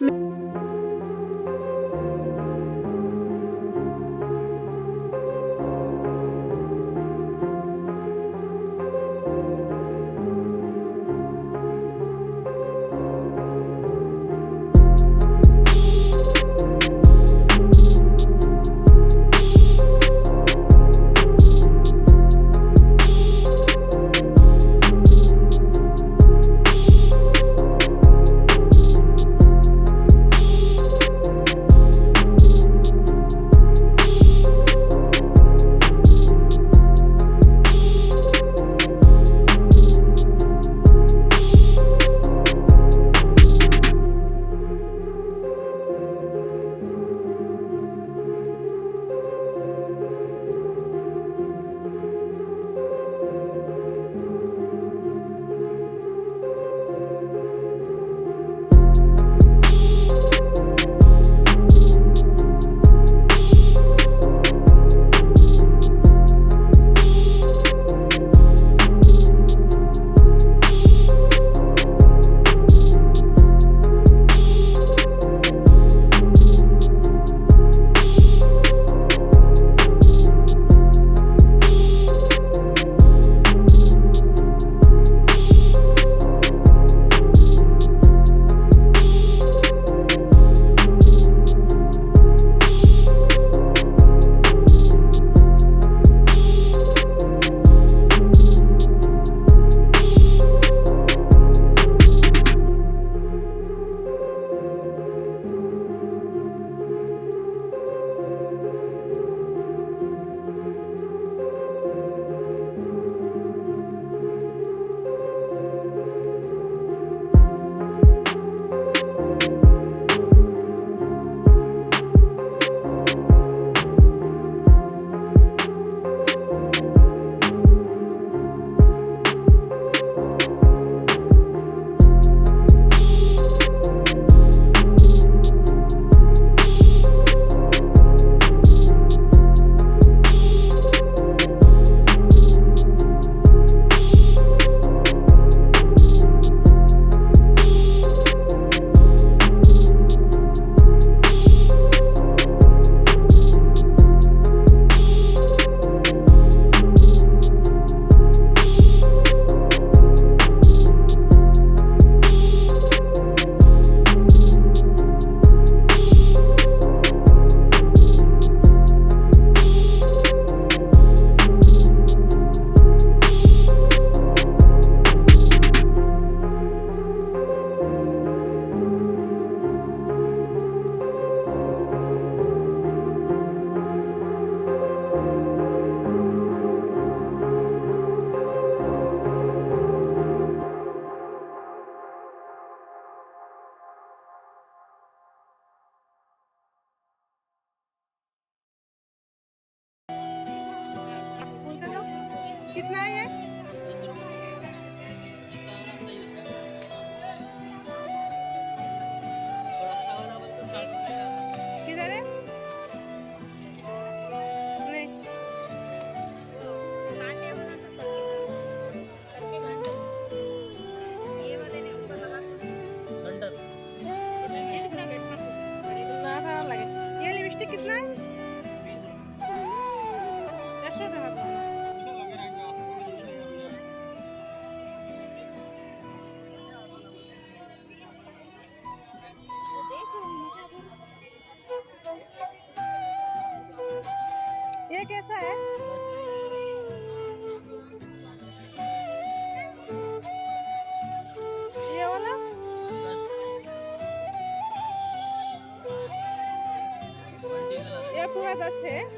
Bye. ये कैसा है ये वाला ये पूरा दस है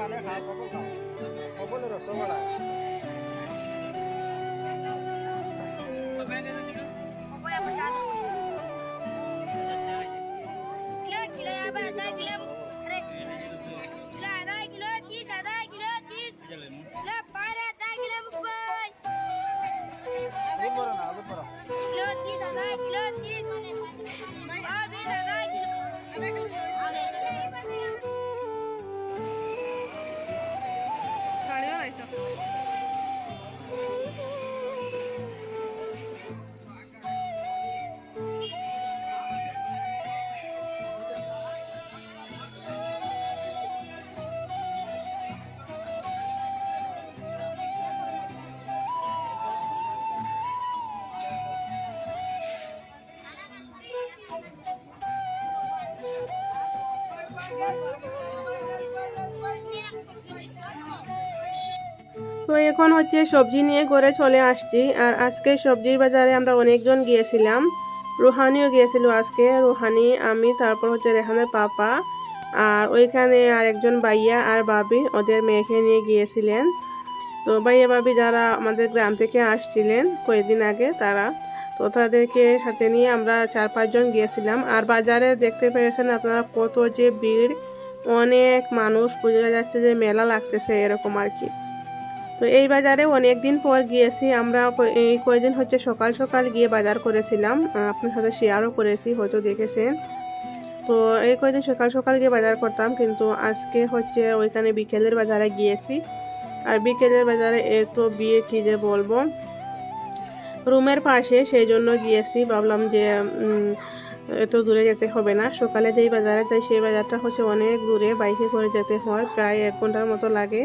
มาเลยครับขอบคุณครับขอบคุณรถตัวอะไรกิโลที่สองกิโลที่สองพี่สองกิโล তো এখন হচ্ছে সবজি নিয়ে ঘরে চলে আসছি আর আজকে সবজির বাজারে আমরা অনেকজন গিয়েছিলাম। রুহানিও গিয়েছিল আজকে। রুহানি, আমি, তারপর হচ্ছে রেহানের পাপা আর ওইখানে আর একজন ভাইয়া আর বাবি ওদের মেয়েকে নিয়ে গিয়েছিলেন। তো ভাইয়া বাবি যারা আমাদের গ্রাম থেকে আসছিলেন কয়েকদিন আগে, তারা তো তাদেরকে সাথে নিয়ে আমরা চার পাঁচজন গিয়েছিলাম। আর বাজারে দেখতে পেরেছেন আপনারা কত যে ভিড়, অনেক মানুষ, বোঝা যাচ্ছে যে মেলা লাগতেছে এরকম আর কি। তো এই বাজারে অনেক দিন পর গিয়েছি। আমরা এই কয়দিন হচ্ছে সকাল সকাল গিয়ে বাজার করেছিলাম। আপনার সাথে শেয়ারও করেছি, হয়তো দেখেছেন। তো এই কয়দিন সকাল সকাল গিয়ে বাজার করতাম, কিন্তু আজকে হচ্ছে ওইখানে বিকেলের বাজারে গিয়েছি। আর বিকেলের বাজারে এত বিয়ে কি যে বলব? রুমের পাশে সেই জন্য গিয়েছি। ভাবলাম যে এত দূরে যেতে হবে না। সকালে যেই বাজারে যাই, সেই বাজারটা হচ্ছে অনেক দূরে। বাইকে করে যেতে হয়, প্রায় এক ঘণ্টার মতো লাগে।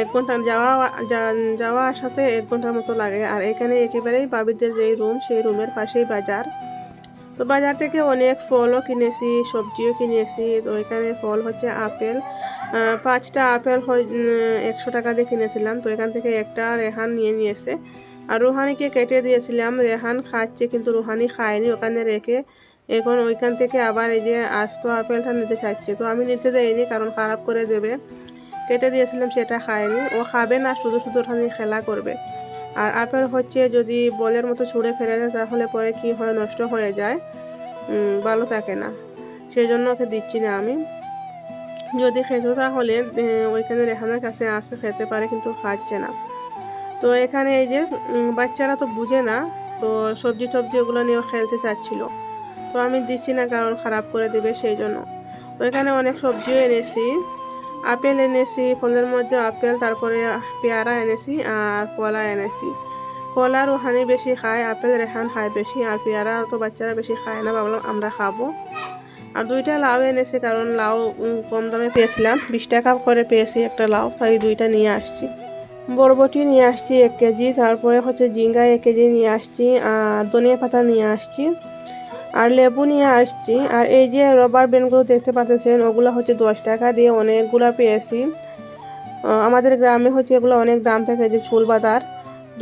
এক ঘণ্টা যাওয়া যাওয়া আসাতে এক ঘণ্টার মতো লাগে। আর এখানে একেবারেই বাবিদের যেই রুম সেই রুমের পাশেই বাজার। তো বাজার থেকে অনেক ফলও কিনেছি, সবজিও কিনেছি। তো এখানে ফল হচ্ছে আপেল। পাঁচটা আপেল একশো টাকা দিয়ে কিনেছিলাম। তো এখান থেকে একটা রেহান নিয়ে নিয়েছে। আর রুহানিকে কেটে দিয়েছিলাম। রেহান খাচ্ছে, কিন্তু রুহানি খায়নি। ওখানে রেখে এখন ওইখান থেকে আবার এই যে আস্ত আপেলটা নিতে চাইছে। তো আমি নিতে দেয়নি কারণ খারাপ করে দেবে। কেটে দিয়েছিলাম সেটা খায়নি। ও খাবে না, শুধু শুধু ওখানে খেলা করবে। আর আপেল হচ্ছে যদি বলের মতো ছুঁড়ে ফেলে দেয়, তাহলে পরে কি হয়, নষ্ট হয়ে যায়। ভালো থাকে না। সেই জন্য ওকে দিচ্ছি না আমি। যদি খেত তাহলে ওইখানে রেহানের কাছে আসে, খেতে পারে, কিন্তু খাচ্ছে না। তো এখানে এই যে বাচ্চারা তো বুঝে না, তো সবজি টবজি ওগুলো নিয়ে ও খেলতে চাচ্ছিল। তো আমি দিচ্ছি না, কারণ খারাপ করে দেবে সেই জন্য ওইখানে অনেক সবজিও এনেছি। আপেল এনেছি ফলের মধ্যে আপেল, তারপরে পেয়ারা এনেছি আর কলা এনেছি। কলা রুহানি বেশি খায়, আপেল রেহান খায় বেশি আর পেয়ারা তো বাচ্চারা বেশি খায় না, ভাবলাম আমরা খাব। আর দুইটা লাউ এনেছি, কারণ লাউ কম দামে পেয়েছিলাম, বিশ টাকা করে পেয়েছি একটা লাউ, তাই দুইটা নিয়ে আসছি। বরবটি নিয়ে আসছি এক কেজি, তারপরে হচ্ছে ঝিঙ্গা এক কেজি নিয়ে আসছি, আর ধনিয়া পাতা নিয়ে আসছি। আর লেবু নিয়ে আসছি। আর এই যে রবার ব্যান্ডগুলো দেখতে পাচ্ছেন ওগুলো হচ্ছে দশ টাকা দিয়ে অনেকগুলো পেয়েছি। আমাদের গ্রামে হচ্ছে এগুলো অনেক দাম থাকে, যে চুল বাদার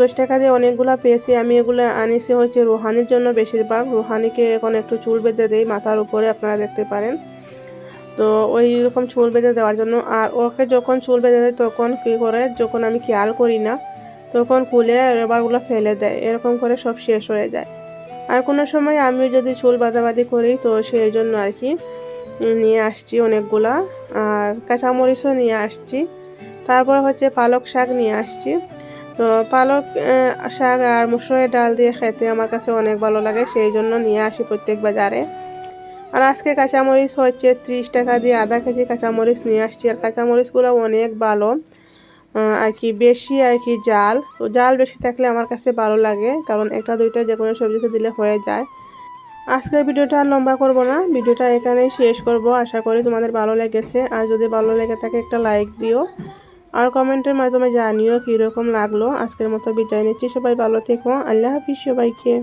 দশ টাকা দিয়ে অনেকগুলো পেয়েছি, আমি এগুলো আনিছি হচ্ছে রুহানির জন্য বেশিরভাগ। রুহানিকে এখন একটু চুল বেঁধে দেই মাথার উপরে, আপনারা দেখতে পারেন। তো ওই রকম চুল বেঁধে দেওয়ার জন্য। আর ওকে যখন চুল বেঁধে দেয় তখন কী করে, যখন আমি খেয়াল করি না, তখন কুলে রবারগুলো ফেলে দেয়। এরকম করে সব শেষ হয়ে যায়। আর কোনো সময় আমিও যদি চুল বাঁধাবাঁধি করি, তো সেই জন্য আর কি নিয়ে আসছি অনেকগুলা। আর কাঁচামরিচও নিয়ে আসছি। তারপর হচ্ছে পালক শাক নিয়ে আসছি। তো পালক শাক আর মুসুরের ডাল দিয়ে খেতে আমার কাছে অনেক ভালো লাগে, সেই জন্য নিয়ে আসি প্রত্যেক বাজারে। আর আজকে কাঁচামরিচ হচ্ছে ত্রিশ টাকা দিয়ে আধা কেজি কাঁচামরিচ নিয়ে আসছি। আর কাঁচামরিচগুলো অনেক ভালো। আর কি বেশি আর কি জাল। তো জাল বেশি থাকলে আমার কাছে ভালো লাগে, কারণ একটা, দুইটা যে কোনো সবজিতে দিলে হয়ে যায়। আজকের ভিডিওটা আর লম্বা করব না, ভিডিওটা এখানেই শেষ করব। আশা করি তোমাদের ভালো লেগেছে। আর যদি ভালো লেগে থাকে একটা লাইক দিও। আর কমেন্টের মাধ্যমে জানিও কীরকম লাগল। আজকের মতো বিদায় নিচ্ছি। সবাই ভালো থেকো। আল্লাহ হাফিজ সবাইকে।